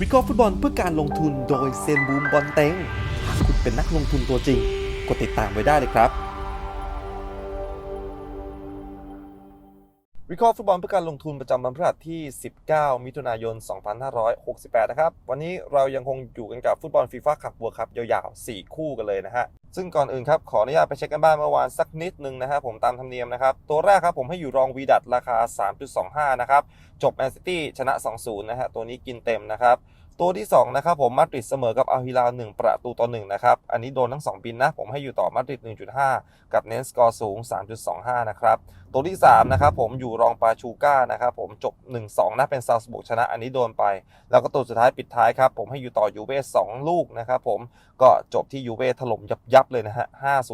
วิเคราะห์ฟุตบอลเพื่อการลงทุนโดยเซนบูมบอลเต็งหากคุณเป็นนักลงทุนตัวจริง กดติดตามไว้ได้เลยครับ วิเคราะห์ฟุตบอลเพื่อการลงทุนประจำวันพฤหัสที่ 19 มิถุนายน 2568 นะครับ วันนี้เรายังคงอยู่กันกับฟุตบอลฟีฟ่าขับบัวครับยาวๆ 4 คู่กันเลยนะฮะ ซึ่งก่อนอื่นครับ ขออนุญาตไปเช็คกันบ้านเมื่อวานสักนิดนึงนะฮะ ผมตามธรรมเนียมนะครับ ตัวแรกครับผมให้อยู่รองวีดัตราคา 3.25 นะครับ จบแมนซิตี้ชนะ 2-0 นะฮะ ตัวนี้กินเต็มนะครับ ตัวที่ 2 นะครับผมมาดริดเสมอกับอัลฮิลาล1ประตูต่อ1นะครับ อันนี้โดนทั้ง 2 บินนะ ผมให้อยู่ต่อมาดริด 1.5 กับเน้นสกอร์สูง 3.25 นะครับ ตัวที่ 3 นะครับผมอยู่รองปาชูก้านะครับผมจบ 1-2 นะ เป็นซาวส์บุกชนะ อันนี้โดนไป แล้วก็ตัวสุดท้ายปิดท้ายครับผมให้อยู่ต่อยูเว่2ลูกนะครับผมก็จบที่ยูเว่ถล่มยับยับๆเลยนะฮะ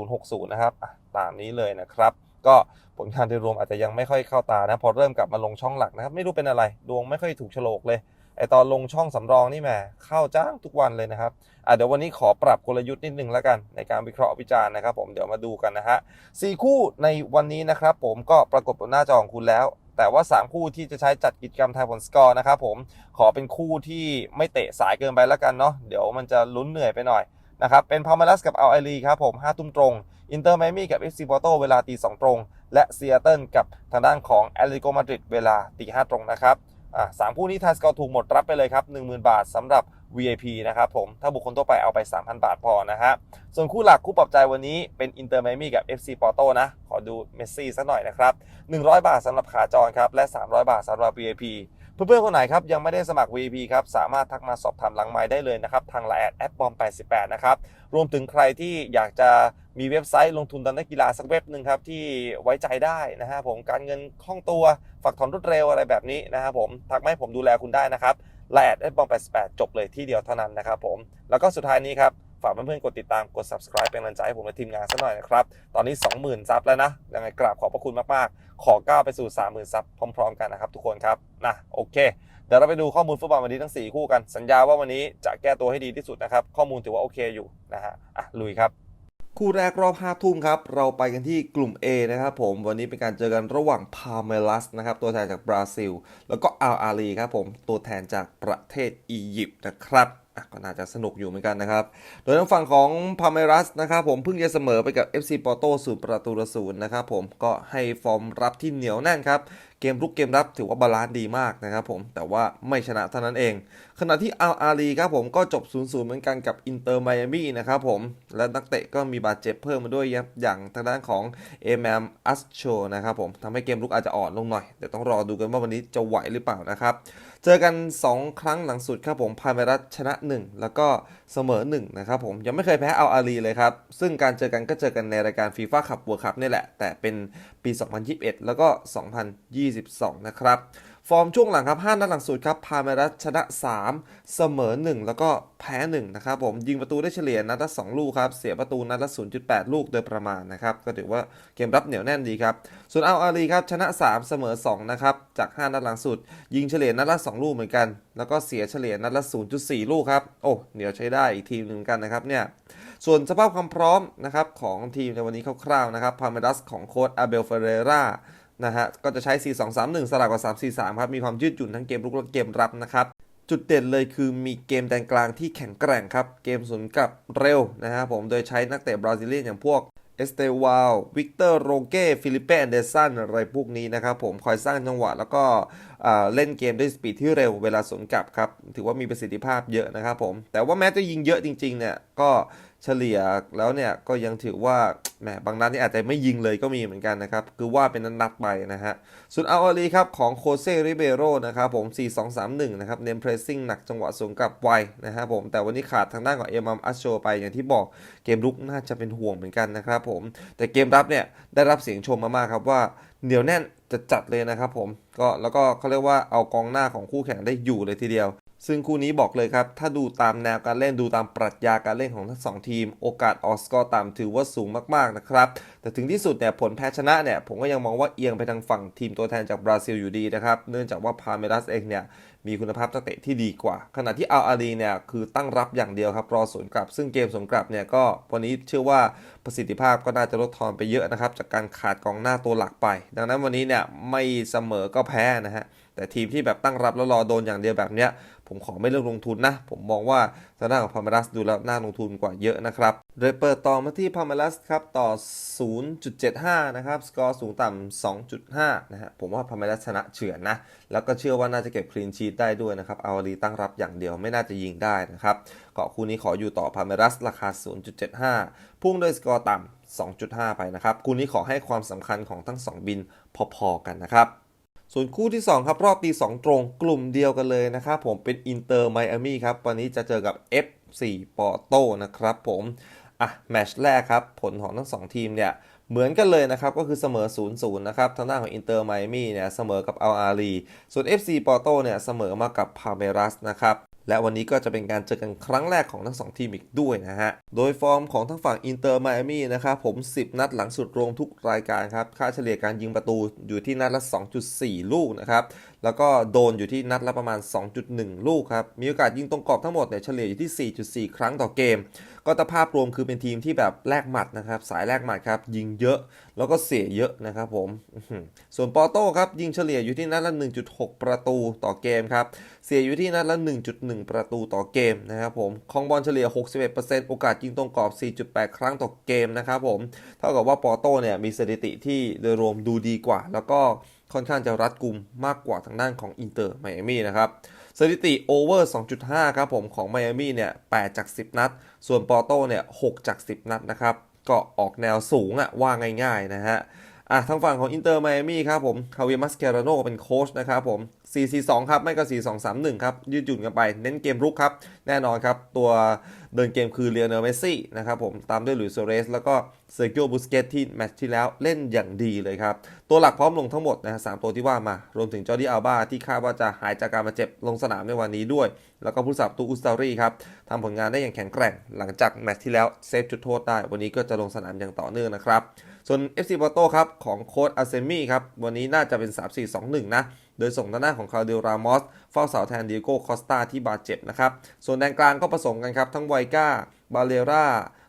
5060 นะครับตามนี้เลยนะครับก็ผลงานโดยรวมอาจจะยังไม่ค่อยเข้าตานะ พอเริ่มกลับมาลงช่องหลักนะครับ ไม่รู้เป็นอะไร ดวงไม่ค่อยถูกโฉลกเลย ไอตอนลงช่องสำรองนี่แหมเข้าจ้างทุกวันเลยนะครับอะเดี๋ยววันนี้ขอปรับกลยุทธ์นิดนึงแล้วกัน ในการวิเคราะห์วิจารณ์นะครับผมเดี๋ยวมาดูกันนะฮะสี่คู่ในวันนี้นะครับผมก็ปรากฏบนหน้าจอของคุณแล้ว แต่ว่า 3 คู่ที่จะใช้จัดกิจกรรมทายผลสกอร์นะครับผมขอเป็นคู่ที่ไม่เตะสายเกินไปแล้วกันเนาะเดี๋ยวมันจะลุ้นเหนื่อยไปหน่อยนะครับเป็นพามาลัสกับอัลไอรีครับผม5ทุ่มตรงอินเตอร์ไมมี่กับเอฟซีปอร์โตเวลาตีสองตรง และเซีแอตเทิลกับทางด้านของแอตเลติโกมาดริดเวลาตีห้าตรงนะครับ อะสามคู่นี้ทายสกอร์ถูกหมดรับไปเลยครับ10,000 บาทสำหรับ VIP นะครับผมถ้าบุคคลทั่วไปเอาไป 3,000 บาทพอนะฮะส่วนคู่หลักคู่ปรับใจวันนี้เป็นอินเตอร์ไมมี่กับ FC Porto นะ ขอดูเมสซี่สักหน่อยนะครับ 100 บาทสำหรับขาจรครับและ 300 บาทสำหรับ VIP เพื่อนๆคนไหนครับยังไม่ได้สมัคร VIP ครับสามารถทักมาสอบถามหลังไม้ได้เลยนะครับทางไลน์แอดแอดบอม88นะครับรวมถึงใครที่อยากจะมีเว็บไซต์ลงทุนตอนนักกีฬาสักเว็บหนึ่งครับที่ไว้ใจได้นะฮะผมการเงินคล่องตัวฝากถอนรวดเร็วอะไรแบบนี้นะครับผมทักมาให้ผมดูแลคุณได้นะครับไลน์แอดแอดบอม88จบเลยที่เดียวเท่านั้นนะครับผมแล้วก็สุดท้ายนี้ครับ ฝากเพื่อนๆกดติดตามกด subscribe เป็นกำลังใจให้ผมและทีมงานสักหน่อยนะครับ ตอนนี้ 20,000 ซับแล้วนะ ยังไงกราบขอบพระคุณมากๆ ขอก้าวไปสู่ 30,000 ซับพร้อมๆ กันนะครับทุกคนครับนะโอเค เดี๋ยวเราไปดูข้อมูลฟุตบอลวันนี้ทั้ง 4 คู่กัน สัญญาว่าวันนี้จะแก้ตัวให้ดีที่สุดนะครับ ข้อมูลถือว่าโอเคอยู่นะฮะอะลุยครับคู่แรกรอบ5ทุ่มครับ เราไปกันที่กลุ่ม A นะครับผม วันนี้เป็นการเจอกันระหว่างพาเมลัสนะครับ ตัวแทนจากบราซิล แล้วก็อัลอาลีครับผม ตัวแทนจากประเทศอียิปต์นะครับ ก็น่าจะสนุกอยู่เหมือนกันนะครับ โดยทางฝั่งของพาเมรัสนะครับผมเพิ่งจะเสมอไปกับ FC Porto ศูนย์ประตูละศูนย์นะครับผมก็ให้ฟอร์มรับที่เหนียวแน่นครับ เกมรุกเกมรับถือว่าบาลานซ์ดีมากนะครับผมแต่ว่าไม่ชนะเท่านั้นเอง ขณะที่อัลอาลีครับผมก็จบ0-0เหมือนกันกับอินเตอร์ไมอามี่นะครับผมและนักเตะก็มีบาดเจ็บเพิ่มมาด้วยอย่างทางด้านของเอแมมอัสโชนะครับผมทำให้เกมรุกอาจจะอ่อนลงหน่อยเดี๋ยวต้องรอดูกันว่าวันนี้จะไหวหรือเปล่านะครับ เจอกัน 2 ครั้งหลังสุดครับผมพาเมรัสชนะ 1 แล้วก็เสมอ 1 นะครับผม ยังไม่เคยแพ้เอาอารีเลยครับ ซึ่งการเจอกันก็เจอกันในรายการฟีฟ่าขับบัวครับนี่แหละ แต่เป็นปี 2021 แล้วก็ 2022 นะครับ ฟอร์มช่วงหลังครับ 5 นัดหลังสุดครับ พาเมรัสชนะ 3 เสมอ 1 แล้วก็แพ้ 1 นะครับผม ยิงประตูได้เฉลี่ยนัดละ 2 ลูกครับ เสียประตูนัดละ 0.8 ลูกโดยประมาณนะครับ ก็ถือว่าเกมรับเหนียวแน่นดีครับ ส่วนเอาอาลีครับ ชนะ 3 เสมอ 2 นะครับ จาก 5 นัดหลังสุด ยิงเฉลี่ยนัดละ 2 ลูกเหมือนกัน แล้วก็เสียเฉลี่ยนัดละ 0.4 ลูกครับ โอ้ เหนียวใช้ได้อีกทีมหนึ่งเหมือนกันนะครับเนี่ยส่วนสภาพความพร้อมนะครับของทีมในวันนี้คร่าวๆนะครับพาเมดัสของโค้ชอาเบลเฟเรรา นะฮะ ก็จะใช้ 4-2-3-1 สลับกับ 3-4-3 ครับ มีความยืดหยุ่นทั้งเกมรุกและเกมรับนะครับจุดเด่นเลยคือมีเกมแดนกลางที่แข็งแกร่งครับ เกมสวนกลับเร็วนะครับผม โดยใช้นักเตะบราซิเลียนอย่างพวกเอสเตวาลวิกเตอร์โรเก้ฟิลิปเป้แอนเดสันอะไรพวกนี้นะครับผม คอยสร้างจังหวะแล้วก็เล่นเกมด้วยสปีดที่เร็วเวลาสวนกลับครับ ถือว่ามีประสิทธิภาพเยอะนะครับผม แต่ว่าแม้จะยิงเยอะจริงๆเนี่ย ก็ เฉลี่ยแล้วเนี่ยก็ยังถือว่าแหมบางนัดนี่อาจจะไม่ยิงเลยก็มีเหมือนกันนะครับ คือว่าเป็นนัดไปนะฮะส่วนอาอาลีครับของโคเซริเบโรนะครับผม 4-2-3-1 นะครับ เน้นเพรสซิ่งหนักจังหวะสวนกลับไวนะครับผม แต่วันนี้ขาดทางด้านของเอมัมอัชโชไปอย่างที่บอกเกมรุกน่าจะเป็นห่วงเหมือนกันนะครับผม แต่เกมรับเนี่ยได้รับเสียงชมมามากครับว่าเหนียวแน่นจะจัดเลยนะครับผมก็แล้วก็เขาเรียกว่าเอากองหน้าของคู่แข่งได้อยู่เลยทีเดียว ซึ่งคู่นี้บอกเลยครับ ถ้าดูตามแนวการเล่นดูตามปรัชญาการเล่นของทั้งสองทีม โอกาสออกสกอร์ต่ำถือว่าสูงมากๆนะครับ แต่ถึงที่สุดเนี่ยผลแพ้ชนะเนี่ยผมก็ยังมองว่าเอียงไปทางฝั่งทีมตัวแทนจากบราซิลอยู่ดีนะครับ เนื่องจากว่าพาเมรัสเองเนี่ยมีคุณภาพนักเตะที่ดีกว่า ขณะที่อัลอาลีเนี่ยคือตั้งรับอย่างเดียวครับรอสวนกลับ ซึ่งเกมสวนกลับเนี่ยก็วันนี้เชื่อว่าประสิทธิภาพก็น่าจะลดทอนไปเยอะนะครับจากการขาดกองหน้าตัวหลักไป ดังนั้นวันนี้เนี่ยไม่เสมอก็แพ้นะฮะ แต่ทีมที่แบบตั้งรับแล้วรอโดนอย่างเดียวแบบเนี้ย ผมขอไม่เลือกลงทุนนะ ผมมองว่าทางด้านของพาเมลัสดูแล้วน่าลงทุนกว่าเยอะนะครับเลยเปิดต่อมาที่พาเมลัสครับต่อ 0.75 นะครับ สกอร์สูงต่ำ 2.5 นะฮะผมว่าพาเมลัสชนะเฉือนนะ แล้วก็เชื่อว่าน่าจะเก็บคลีนชีตได้ด้วยนะครับเอาดีตั้งรับอย่างเดียวไม่น่าจะยิงได้นะครับเกาะคู่นี้ขออยู่ต่อพาเมลัสราคา 0.75 พุ่งด้วยสกอร์ต่ำ2.5 ไปนะครับ คู่นี้ขอให้ความสำคัญของทั้ง 2 บินพอๆกันนะครับ ส่วนคู่ที่ 2 ครับ รอบตี 2 ตรงกลุ่มเดียวกันเลยนะครับผมเป็นอินเตอร์ไมอามี่ครับ วันนี้จะเจอกับ F4 ปอโตนะครับผม อะ แมตช์แรกครับ ผลของทั้ง 2 ทีมเนี่ย เหมือนกันเลยนะครับ ก็คือเสมอ 0-0 นะครับ ทางด้านของอินเตอร์ไมอามี่เนี่ย เสมอกับอัลอารีส่วน FC ปอโตเนี่ย เสมอมากับพาเมรัสนะครับ และวันนี้ก็จะเป็นการเจอกันครั้งแรกของทั้ง 2 ทีมอีกด้วยนะฮะ โดยฟอร์มของทั้งฝั่งอินเตอร์ไมอามี่นะครับผม 10 นัดหลังสุดรวมทุกรายการครับ ค่าเฉลี่ยการยิงประตูอยู่ที่นัดละ 2.4 ลูกนะครับ แล้วก็โดนอยู่ที่นัดละประมาณ 2.1 ลูกครับ มีโอกาสยิงตรงกรอบทั้งหมดเนี่ยเฉลี่ยอยู่ที่ 4.4 ครั้งต่อเกม ก็ตภาพรวมคือเป็นทีมที่แบบแลกหมัดนะครับ สายแลกหมัดครับ ยิงเยอะแล้วก็เสียเยอะนะครับผม ส่วนปอโต้ครับ ยิงเฉลี่ยอยู่ที่นัดละ 1.6 ประตูต่อเกมครับ เสียอยู่ที่นัดละ 1.1 ประตูต่อเกมนะครับผมคองบอลเฉลี่ย 61%โอกาสยิงตรงกรอบ 4.8 ครั้งต่อเกมนะครับผม เท่ากับว่าปอโต้เนี่ยมีสถิติที่โดยรวมดูดีกว่า แล้วก็ ค่อนข้างจะรัดกุมมากกว่าทางด้านของอินเตอร์ไมอามี่นะครับสถิติโอเวอร์ 2.5 ครับผมของไมอามี่เนี่ย 8 จาก 10 นัด ส่วนปอโต้เนี่ย 6 จาก 10 นัดนะครับ ก็ออกแนวสูงอะว่าง่ายๆนะฮะอะทางฝั่งของอินเตอร์ไมอามี่ครับผมคาเวียมัสเกราโนเป็นโค้ชนะครับผม 4-4-2ครับไม่ก็ 4-2-3-1ครับยืดหยุ่นกันไปเน้นเกมรุกครับ แน่นอนครับ ตัวเดินเกมคือเลียนเนลเมสซี่นะครับผมตามด้วยหลุยส์โซเรสแล้วก็เซอร์กิโอบุสเกตที่แมตช์ที่แล้วเล่นอย่างดีเลยครับ ตัวหลักพร้อมลงทั้งหมดนะฮะสามตัวที่ว่ามารวมถึงจอร์ดี้อัลบาที่คาดว่าจะหายจากการบาดเจ็บลงสนามในวันนี้ด้วย แล้วก็ผู้สับตูอุสตารีครับทำผลงานได้อย่างแข็งแกร่ง หลังจากแมตช์ที่แล้วเซฟจุดโทษได้วันนี้ก็จะลงสนามอย่างต่อเนื่องนะครับส่วน FC Porto ครับของโค้ชอาเซมี่ครับวันนี้น่าจะเป็น 3-4-2-1 นะ โดยส่งด้านหน้าของคาร์เดลรามอสเฝ้าเสาแทนดิโก้คอสตาที่บาดเจ็บนะครับ ส่วนแดนกลางก็ผสมกันครับ ทั้งไวก้า บาเลรา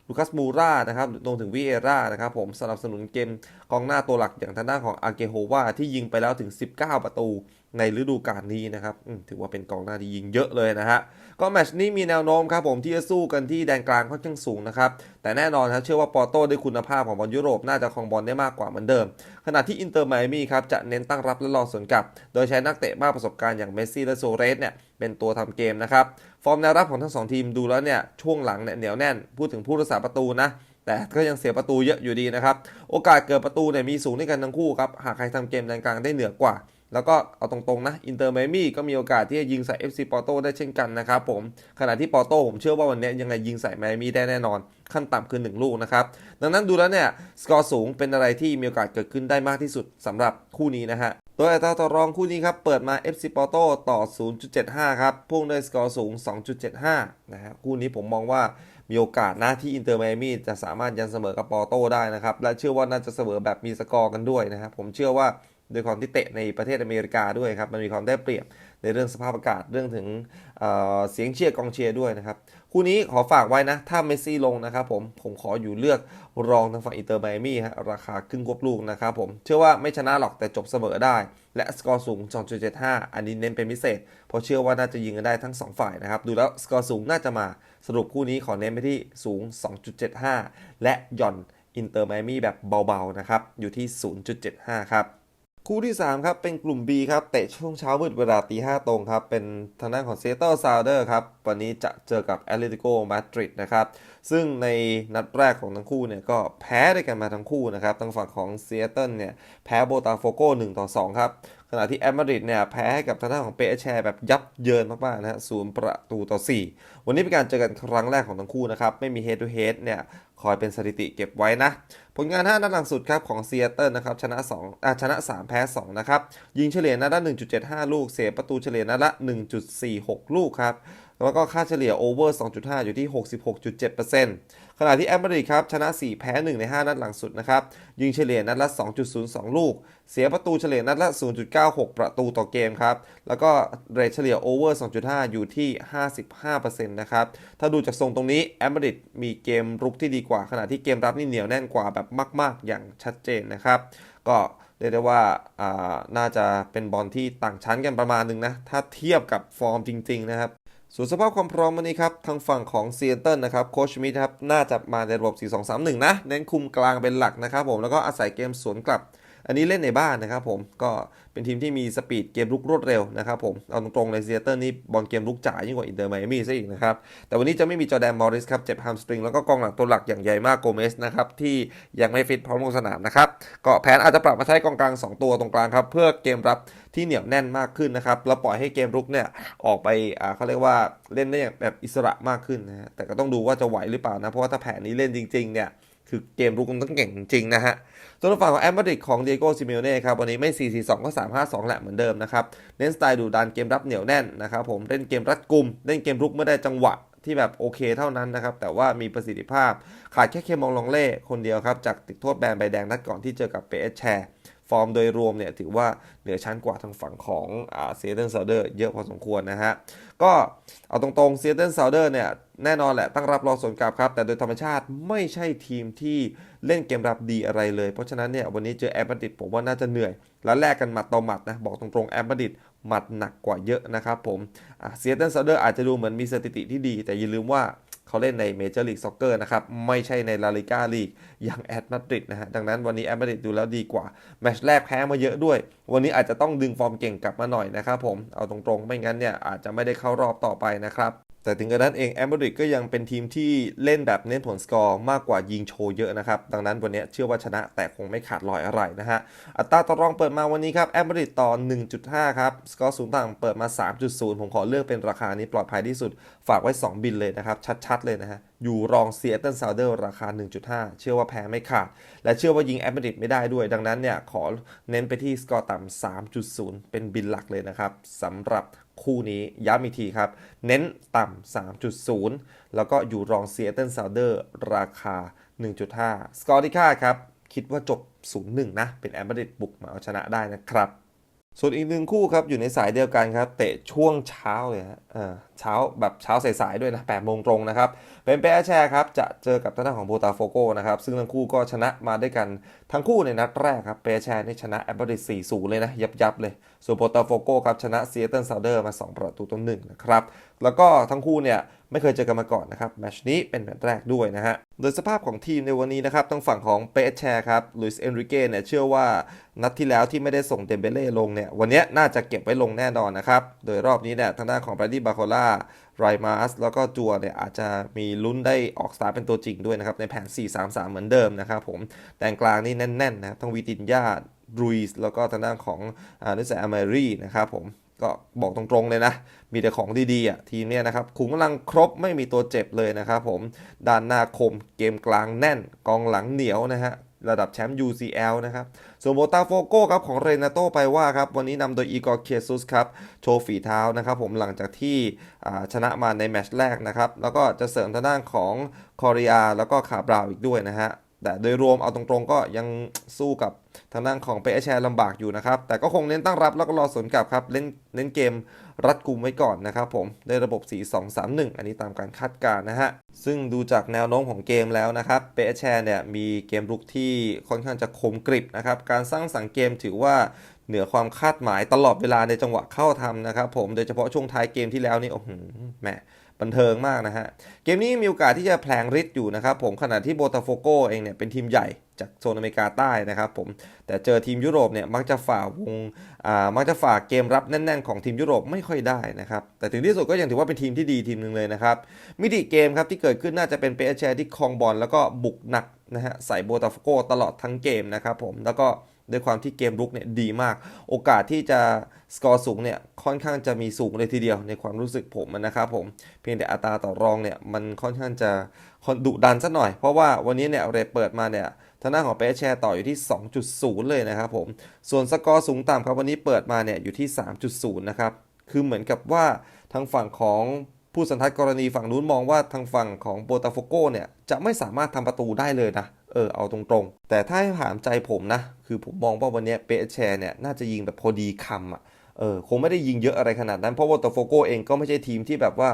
ลูคัสมูรานะครับรวมถึงวิเอรานะครับผมสนับสนุนเกมกองหน้าตัวหลักอย่างทางด้านของอาเกโฮวาที่ยิงไปแล้วถึง 19 ประตู ในฤดูกาลนี้นะครับถือว่าเป็นกองหน้าที่ยิงเยอะเลยนะฮะ ก็แมตช์นี้มีแนวโน้มครับผมที่จะสู้กันที่แดนกลางค่อนข้างสูงนะครับ แต่แน่นอนครับเชื่อว่าปอร์โต้ด้วยคุณภาพของบอลยุโรปน่าจะครองบอลได้มากกว่าเหมือนเดิม ขณะที่อินเตอร์ไมอามี่ครับจะเน้นตั้งรับและรอสวนกลับ โดยใช้นักเตะมากประสบการณ์อย่างเมสซี่และโซเรสเนี่ยเป็นตัวทำเกมนะครับ ฟอร์มแนวรับของทั้งสองทีมดูแล้วเนี่ยช่วงหลังเนี่ยเหนียวแน่น พูดถึงผู้รักษาประตูนะแต่ก็ยังเสียประตูเยอะอยู่ดีนะครับ โอกาสเกิดประตูเนี่ยมีสูงด้วยกันทั้งคู่ครับ หากใครทำเกมแดนกลางได้เหนือกว่า แล้วก็เอาตรงๆนะอินเตอร์ไมมี่ก็มีโอกาสที่จะยิงใส่ FC ปอร์โตได้เช่นกันนะครับผมขณะที่ปอร์โตผมเชื่อว่าวันนี้ยังไงยิงใส่ไมมี่ได้แน่นอน ขั้นต่ำคือ 1 ลูกนะครับดังนั้นดูแล้วเนี่ยสกอร์สูงเป็นอะไรที่มีโอกาสเกิดขึ้นได้มากที่สุดสำหรับคู่นี้นะฮะโดยอัตราต่อรองคู่นี้ครับเปิดมา FC Porto ต่อ 0.75 ครับพุ่งด้วยสกอร์สูง 2.75 นะฮะคู่นี้ผมมองว่ามีโอกาสนะที่อินเตอร์ไมอามี่จะสามารถยันเสมอกับปอร์โตได้นะครับ และเชื่อว่าน่าจะเสมอแบบมีสกอร์กันด้วยนะครับผมเชื่อว่า โดยความที่เตะในประเทศอเมริกาด้วยครับ มันมีความได้เปรียบในเรื่องสภาพอากาศเรื่องถึงเเสียงเชียร์กองเชียร์ด้วยนะครับ คู่นี้ขอฝากไว้นะ ถ้าเมสซี่ลงนะครับผมผมขออยู่เลือกรองทางฝั่งอินเตอร์ไมอามี่ฮะราคาขึ้นควบลูกนะครับผมเชื่อว่าไม่ชนะหรอกแต่จบเสมอได้ และสกอร์สูง 2.75 อันนี้เน้นเป็นพิเศษ เพราะเชื่อว่าน่าจะยิงกันได้ทั้ง 2 ฝ่ายนะครับ ดูแล้วสกอร์สูงน่าจะมาสรุปคู่นี้ขอเน้นไปที่สูง 2.75 และหย่อนอินเตอร์ไมอามี่แบบเบาๆนะครับอยู่ที่ 0.75 ครับ คู่ที่ 3 ครับเป็นกลุ่ม B ครับเตะช่วงเช้ามืดเวลาตีห้าตรงครับ เป็นทางด้านของเซเตอร์ซาวเดอร์ครับ วันนี้จะเจอกับแอตเลติโกมาดริดนะครับ ซึ่งในนัดแรกของทั้งคู่เนี่ยก็แพ้ด้วยกันมาทั้งคู่นะครับทางฝั่งของเซตเติลเนี่ยแพ้โบตาโฟโก1ต่อ2ครับ ณะที่แอตมาดริดเนี่ยแพ้ให้กับทางด้านของเปแชร์แบบยับเยินมากๆนะฮะศูนย์ประตูต่อ 4 วันนี้เป็นการเจอกันครั้งแรกของทั้งคู่นะครับ ไม่มี head to head เนี่ยคอยเป็นสถิติเก็บไว้นะ ผลงาน 5 นัดหลังสุดครับของเซียเติลนะครับ ชนะ2อ่าชนะ 3 แพ้ 2 นะครับ ยิงเฉลี่ยนัดละ 1.75 ลูก เสียประตูเฉลี่ยนัดละ 1.46 ลูกครับ แล้วก็ค่าเฉลี่ยโอเวอร์ 2.5 อยู่ที่ 66.7% ขณะที่แอตมาดริดครับชนะ 4 แพ้ 1 ใน 5 นัดหลังสุดนะครับ ยิงเฉลี่ยนัดละ 2.02 ลูก เสียประตูเฉลี่ยนัดละ 0.96 ประตูต่อเกมครับ แล้วก็เรทเฉลี่ยโอเวอร์ 2.5 อยู่ที่ 55%นะครับ ถ้าดูจากทรงตรงนี้แอตมาดริดมีเกมรุกที่ดีกว่า ขณะที่เกมรับนี่เหนียวแน่นกว่าแบบมาก ๆ อย่างชัดเจนนะครับ ก็เรียกได้ว่าาน่าจะเป็นบอลที่ต่างชั้นกันประมาณหนึ่งนะ ถ้าเทียบกับฟอร์มจริง ๆ นะครับ ส่วนสภาพความพร้อมวันนี้ครับทางฝั่งของเซียนเติลนะครับโคชมิดครับน่าจะมาในระบบ 4-2-3-1 นะ เน้นคุมกลางเป็นหลักนะครับผมแล้วก็อาศัยเกมสวนกลับ อันนี้เล่นในบ้านนะครับผมก็เป็นทีมที่มีสปีดเกมลุกรวดเร็วนะครับผมเอาตรงๆเลยเซียเติลนี่บอลเกมลุกจ่ายยิ่งกว่าอินเตอร์ไมอามี่ซะอีกนะครับแต่วันนี้จะไม่มีจอแดนมอริสครับเจ็บฮัมสตริงแล้วก็กองหลังตัวหลักอย่างใหญ่มากโกเมสนะครับที่ยังไม่ฟิตพร้อมลงสนามนะครับก็แผนอาจจะปรับมาใช้กองกลาง 2 ตัวตรงกลางครับเพื่อเกมรับที่เหนียวแน่นมากขึ้นนะครับแล้วปล่อยให้เกมรุกเนี่ยออกไปอ่าเขาเรียกว่าเล่นได้อย่างแบบอิสระมากขึ้นนะฮะแต่ก็ต้องดูว่าจะไหวหรือเปล่านะเพราะว่าถ้าแผนนี้เล่นจริงๆเนี่ยคือเกมรุกมันต้องเก่งจริงนะฮะ ส่วนฝั่งของแอมเบริกของเดียโกซิเมโอเน่ครับวันนี้ไม่ 4-4-2 ก็ 3-5-2 แหละเหมือนเดิมนะครับเน้นสไตล์ดูดันเกมรับเหนียวแน่นนะครับผมเล่นเกมรัดกุมเล่นเกมรุกเมื่อได้จังหวะที่แบบโอเคเท่านั้นนะครับ แต่ว่ามีประสิทธิภาพขาดแค่เคมองลองเล่คนเดียวครับ จากติดโทษแบนใบแดงนัดก่อนที่เจอกับเปเอสแชร์ ฟอร์มโดยรวมเนี่ยถือว่าเหนือชั้นกว่าทางฝั่งของเซเติลซาวเดอร์เยอะพอสมควรนะฮะ ก็เอาตรงๆเซเติลซาวเดอร์เนี่ยแน่นอนแหละตั้งรับรอสวนกลับครับ แต่โดยธรรมชาติไม่ใช่ทีมที่เล่นเกมรับดีอะไรเลย เพราะฉะนั้นเนี่ยวันนี้เจอแอมบัดิดผมว่าน่าจะเหนื่อย แล้วแลกกันหมัดต่อหมัดนะบอกตรงๆแอมบัดิดหมัดหนักกว่าเยอะนะครับผมเซเติลซาวเดอร์อาจจะดูเหมือนมีสถิติที่ดี แต่อย่าลืมว่า เขาเล่นในเมเจอร์ลีกซ็อกเกอร์นะครับ ไม่ใช่ในลาลิก้าลีกอย่างแอตมาดริดนะฮะ ดังนั้นวันนี้แอตมาดริดดูแล้วดีกว่า แมตช์แรกแพ้มาเยอะด้วย วันนี้อาจจะต้องดึงฟอร์มเก่งกลับมาหน่อยนะครับผม เอาตรงๆ ไม่งั้นเนี่ยอาจจะไม่ได้เข้ารอบต่อไปนะครับ แต่ถึงกระนั้นเองแอมเบริกก็ยังเป็นทีมที่เล่นแบบเน้นผลสกอร์มากกว่ายิงโชว์เยอะนะครับ ดังนั้นวันนี้เชื่อว่าชนะแต่คงไม่ขาดลอยอะไรนะฮะ อัตราต่อรองเปิดมาวันนี้ครับแอมเบริกต่อ 1.5 ครับ สกอร์สูงต่างเปิดมา 3.0 ผมขอเลือกเป็นราคานี้ปลอดภัยที่สุด ฝากไว้ 2 บินเลยนะครับ ชัดๆ เลยนะฮะ อยู่รองเซียเติลซาวเดอร์ราคา 1.5 เชื่อว่าแพ้ไม่ขาด และเชื่อว่ายิงแอมเบริกไม่ได้ด้วย ดังนั้นเนี่ยขอเน้นไปที่สกอร์ต่ำ3.0 เป็นบินหลักเลยนะครับสำหรับ คู่นี้ย้ำอีกทีครับ เน้นต่ำ 3.0 แล้วก็อยู่รองเซียเติลซาวเดอร์ราคา 1.5 สกอร์ที่ค่าดครับ คิดว่าจบ 0-1 นะ เป็นแอมเบริดบุกมาเอาชนะได้นะครับ ส่วนอีกหนึ่งคู่ครับอยู่ในสายเดียวกันครับ เตะช่วงเช้าเลยฮะเออเช้าแบบเช้าสายๆด้วยนะ8โมงตรงนะครับ เป็นเปแชร์ครับจะเจอกับทางด้านของโบตาโฟโกนะครับ ซึ่งทั้งคู่ก็ชนะมาด้วยกันทั้งคู่ในนัดแรกครับเปแชร์นี่ชนะแอมเบริด4-0เลยนะ ยับยับเลย ส่วนโบตาโฟโกครับชนะเซียเติลซาวเดอร์มา 2 ประตูต่อหนึ่งนะครับ แล้วก็ทั้งคู่เนี่ย ไม่เคยเจอกันมาก่อนนะครับแมชนี้เป็นแมตช์แรกด้วยนะฮะโดยสภาพของทีมในวันนี้นะครับทางฝั่งของเปแชร์ครับลุยส์เอนริเก้เนี่ยเชื่อว่านัดที่แล้วที่ไม่ได้ส่งเดมเบเล่ลงเนี่ยวันนี้น่าจะเก็บไว้ลงแน่นอนนะครับโดยรอบนี้เนี่ยทางด้านของแบรดดี้บาโคล่าไรมาสแล้วก็จัวเนี่ยอาจจะมีลุ้นได้ออกสตาร์เป็นตัวจริงด้วยนะครับในแผน 4-3-3 เหมือนเดิมนะครับผมแดนกลางนี่แน่นๆนะครับทั้งวิตินยารูยส์แล้วก็ทางด้านของอนิสาอเมรีนะครับผม ก็บอกตรงๆเลยนะ มีแต่ของดีๆอะทีมเนี้ยนะครับขุมกำลังครบไม่มีตัวเจ็บเลยนะครับผมด้านหน้าคมเกมกลางแน่นกองหลังเหนียวนะฮะระดับแชมป์ UCL นะครับส่วนโบตาโฟโก้ครับของเรนาโตไปว่าครับวันนี้นำโดยอีกอร์เคซุสครับโชว์ฝีเท้านะครับผมหลังจากที่ชนะมาในแมตช์แรกนะครับแล้วก็จะเสริมทางด้านของคอริอาแล้วก็คาบราวอีกด้วยนะฮะแต่โดยรวมเอาตรงๆก็ยังสู้กับ ทางด้านของเปแชร์ลำบากอยู่นะครับ แต่ก็คงเน้นตั้งรับแล้วก็รอสวนกลับครับ เล่นเน้นเกมรัดกุมไว้ก่อนนะครับผมในระบบ 4-2-3-1 อันนี้ตามการคาดการณ์นะฮะ ซึ่งดูจากแนวโน้มของเกมแล้วนะครับเปแชร์เนี่ยมีเกมรุกที่ค่อนข้างจะคมกริบนะครับ การสร้างสรรค์เกมถือว่าเหนือความคาดหมายตลอดเวลาในจังหวะเข้าทำนะครับผม โดยเฉพาะช่วงท้ายเกมที่แล้วนี่โอ้โหแหม บันเทิงมากนะฮะ เกมนี้มีโอกาสที่จะแผลงฤทธิ์อยู่นะครับผมขณะที่โบตาโฟโกเองเนี่ยเป็นทีมใหญ่จากโซนอเมริกาใต้นะครับผมแต่เจอทีมยุโรปเนี่ยมักจะฝ่าวงอ่ามักจะฝ่าเกมรับแน่นๆของทีมยุโรปไม่ค่อยได้นะครับแต่ถึงที่สุดก็ยังถือว่าเป็นทีมที่ดีทีมหนึ่งเลยนะครับมิติเกมครับที่เกิดขึ้นน่าจะเป็นเปเชที่ครองบอลแล้วก็บุกหนักนะฮะใส่โบตาโฟโกตลอดทั้งเกมนะครับผมแล้วก็ ด้วยความที่เกมรุกเนี่ยดีมาก โอกาสที่จะสกอร์สูงเนี่ยค่อนข้างจะมีสูงเลยทีเดียวในความรู้สึกผมนะครับผมเพียงแต่อัตราต่อรองเนี่ยมันค่อนข้างจะดุดันสักหน่อย เพราะว่าวันนี้เนี่ยเรเปิดมาเนี่ยทางด้านของเปแชร์ต่ออยู่ที่ 2.0 เลยนะครับผม ส่วนสกอร์สูงต่ำครับวันนี้เปิดมาเนี่ยอยู่ที่ 3.0 นะครับ คือเหมือนกับว่าทางฝั่งของผู้สันทัดกรณีฝั่งนู้นมองว่าทางฝั่งของโบตาโฟโกเนี่ยจะไม่สามารถทำประตูได้เลยนะ เออเอาตรงๆ แต่ถ้าให้ถามใจผมนะ คือผมมองว่าวันนี้เปแชร์เนี่ยน่าจะยิงแบบพอดีคำอะเออคงไม่ได้ยิงเยอะอะไรขนาดนั้น เพราะว่าโตโฟโกเองก็ไม่ใช่ทีมที่แบบว่า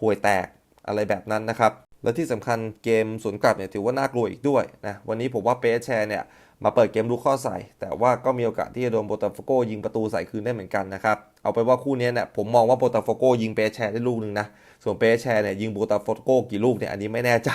ห่วยแตกอะไรแบบนั้นนะครับ และที่สำคัญเกมสวนกลับเนี่ยถือว่าน่ากลัวอีกด้วยนะวันนี้ผมว่าเปแชร์เนี่ย มาเปิดเกมลุกข้อใส่ แต่ว่าก็มีโอกาสที่จะโดนโบตาโฟโกยิงประตูใส่คืนได้เหมือนกันนะครับ เอาไปนว่าคู่นี้เนี่ยผมมองว่าโบตาโฟโกยิงเปแชร์ได้ลูกหนึ่งนะ ส่วนเปแชร์เนี่ยยิงโบตาโฟโกกี่ลูกเนี่ยอันนี้ไม่แน่ใจ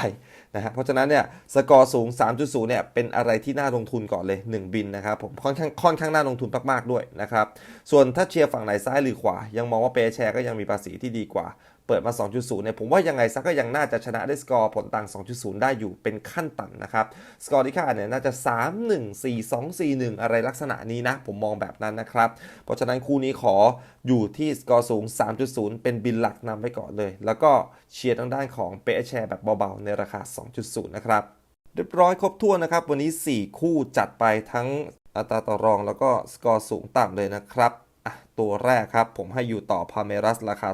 นะฮะ เพราะฉะนั้นเนี่ยสกอร์สูง 3.0 เนี่ยเป็นอะไรที่น่าลงทุนก่อนเลย 1 บินนะครับผมค่อนข้างค่อนข้างน่าลงทุนมากๆด้วยนะครับ ส่วนถ้าเชียร์ฝั่งไหนซ้ายหรือขวา ยังมองว่าเปแชร์ก็ยังมีภาษีที่ดีกว่า เปิดมา 2.0 เนี่ยผมว่ายังไงซักก็ยังน่าจะชนะได้สกอร์ผลต่าง 2.0 ได้อยู่เป็นขั้นต่ำนะครับ สกอร์ที่คาดเนี่ยน่าจะ 3 1 4 2 4 1 อะไรลักษณะนี้นะ ผมมองแบบนั้นนะครับ เพราะฉะนั้นคู่นี้ขออยู่ที่สกอร์สูง 3.0 เป็นบินหลักนำไว้ก่อนเลย แล้วก็เชียร์ทางด้านของเปแชร์แบบเบาๆ ในราคา 2.0 นะครับเรียบร้อยครบถ้วนนะครับ วันนี้ 4 คู่จัดไปทั้งอัตราต่อรองแล้วก็สกอร์สูงต่ำเลยนะครับ ตัวแรกครับ ผมให้อยู่ต่อพาเมรัสราคา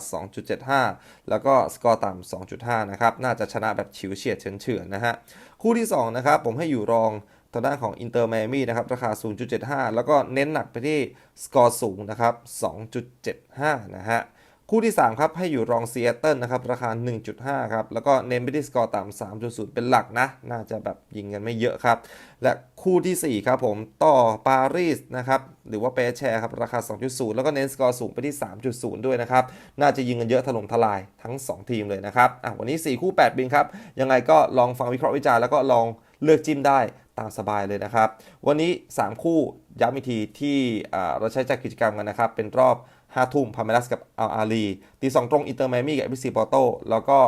2.75 แล้วก็สกอร์ต่ำ2.5 นะครับ น่าจะชนะแบบฉิวเฉียดเฉือนๆนะฮะ คู่ที่ 2 นะครับ ผมให้อยู่รองทางด้านของอินเตอร์ไม m มี่นะครับ ราคา 0.75 แล้วก็เน้นหนักไปที่สกอร์สูงนะครับ 2.75 นะฮะ คู่ที่ 3 ครับ ให้อยู่รองซีแอตเทิลนะครับ ราคา 1.5 ครับ แล้วก็เน้นไปที่สกอร์ต่ำ3.0 เป็นหลักนะ น่าจะแบบยิงกันไม่เยอะครับ และคู่ทีสี่ 4 ครับผม ต่อปารีสนะครับ หรือว่าเปแชร์ครับ ราคา 2.0 แล้วก็เน้นสกอร์สูงไปที่ 3.0 ด้วยนะครับ น่าจะยิงกันเยอะถล่มทลายทั้ง 2 ทีมเลยนะครับอะวันนี้ 4 คู่ 8 บินครับ ยังไงก็ลองฟังวิเคราะห์วิจารณ์แล้วก็ลองเลือกจิ้มได้ตามสบายเลยนะครับ วันนี้ 3 คู่ย้ำอีกทีที่เราใช้จัดกิจกรรมกันนะครับ เป็นรอบ 5ทุ่มพาเมลัสกับอัลอาลีตีสองตรงอินเตอร์ไมมี่กับเอฟซีปอร์โตแล้วก็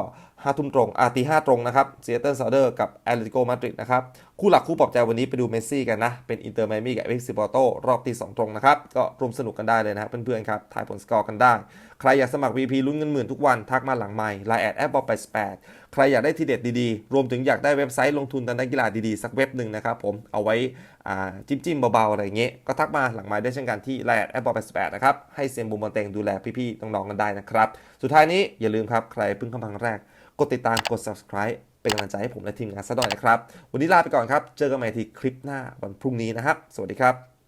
5ทุ่มตรงอาตี5ตรงนะครับซีแอตเทิลซาเดอร์กับแอตเลติโกมาดริดนะครับ คู่หลักคู่ปลอบใจวันนี้ไปดูเมสซี่กันนะ เป็นอินเตอร์ไมมี่กับเอฟซีปอโตรอบตี2ตรงนะครับ ก็ร่วมสนุกกันได้เลยนะครับเพื่อนๆครับ ทายผลสกอร์กันได้ ใครอยากสมัคร VP ลุ้นเงินหมื่นทุกวัน ทักมาหลังไมล์ไลน์แอดแอปบอล88ใครอยากได้ทีเด็ดดีๆ รวมถึงอยากได้เว็บไซต์ลงทุนทางด้านกีฬาดีๆ สักเว็บหนึ่งนะครับผมเอาไว้จิ้มจิ้มๆเบาๆอะไรเงี้ยก็ทักมาหลังไมล์ได้เช่นกันที่ไลน์แอดแอปบอล88นะครับให้เซียนบุมบอลเตงดูแลพี่ๆน้องๆกันได้นะครับสุดท้ายนี้อย่าลืมครับใครเพิ่งเข้ามาครั้งแรก กดติดตามกด subscribe เป็นกำลังใจให้ผมและทีมงานซะหน่อยนะครับ วันนี้ลาไปก่อนครับ เจอกันใหม่ที่คลิปหน้าวันพรุ่งนี้นะครับ สวัสดีครับ